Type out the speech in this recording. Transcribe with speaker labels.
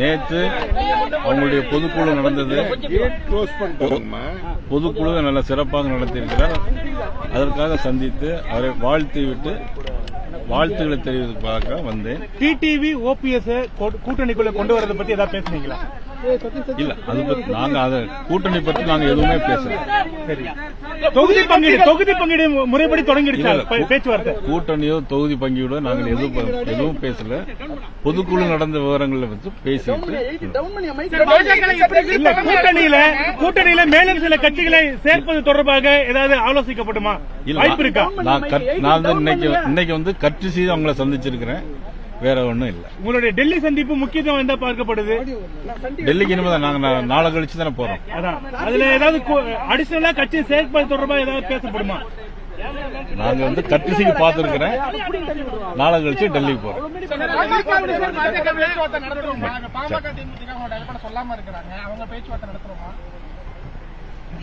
Speaker 1: நேற்று அவங்களுடைய பொதுக்குழு நடந்தது. பொதுக்குழு நல்ல சிறப்பாக நடத்தியிருக்கிறார். அதற்காக சந்தித்து அவரை வாழ்த்தி விட்டு வாழ்த்துக்களை தெரிவிப்பதற்காக வந்தேன்.
Speaker 2: டிடிவி ஓபிஎஸ் கூட்டணிக்குள்ள கொண்டு வரதை பத்தி ஏதாவது பேசுனீங்களா?
Speaker 1: இல்ல அது பத்தி நாங்க அதை கூட்டணி பற்றி நாங்க எதுவுமே பேசல.
Speaker 2: தொகுதி பங்கீடு தொகுதி பங்கீடு முறைப்படி தொடங்கிடுச்சா? பேச்சுவார்த்தை.
Speaker 1: கூட்டணியோ தொகுதி பங்கியோட நாங்கள் எதுவும் எதுவும் பேசல. பொதுக்குழு நடந்த விவரங்களை பற்றி பேசிட்டு.
Speaker 2: கூட்டணியில கூட்டணியில மேலும் சில கட்சிகளை சேர்ப்பது தொடர்பாக ஏதாவது ஆலோசிக்கப்படுமா
Speaker 1: இல்ல,
Speaker 2: வாய்ப்பு இருக்கா?
Speaker 1: நான் இன்னைக்கு இன்னைக்கு வந்து கட்சி அவங்கள சந்திச்சிருக்கிறேன். வேற ஒண்ணும் இல்ல.
Speaker 2: உங்களுடைய டெல்லி சந்திப்பு முக்கியத்துவம் என்ன பார்க்கப்படுது?
Speaker 1: டெல்லிக்கு இனிமே தான் நாங்க நாளை கழிச்சு தானே போறோம்.
Speaker 2: அதான். அதுல ஏதாவது அடிஷனலா கட்சி சேர்ப்பது தொடர்பா ஏதாவது பேசப்படுமா?
Speaker 1: நாங்க வந்து கட்சிக்கு பார்த்திருக்கிறேன். நாளை கழிச்சு டெல்லிக்கு போறோம்.
Speaker 3: பேச்சுவார்த்தை நடத்துறோமா பாமக தேமுதிக அவங்க சொல்லாம இருக்கிறாங்க. அவங்க பேச்சுவார்த்தை நடத்துறோமா?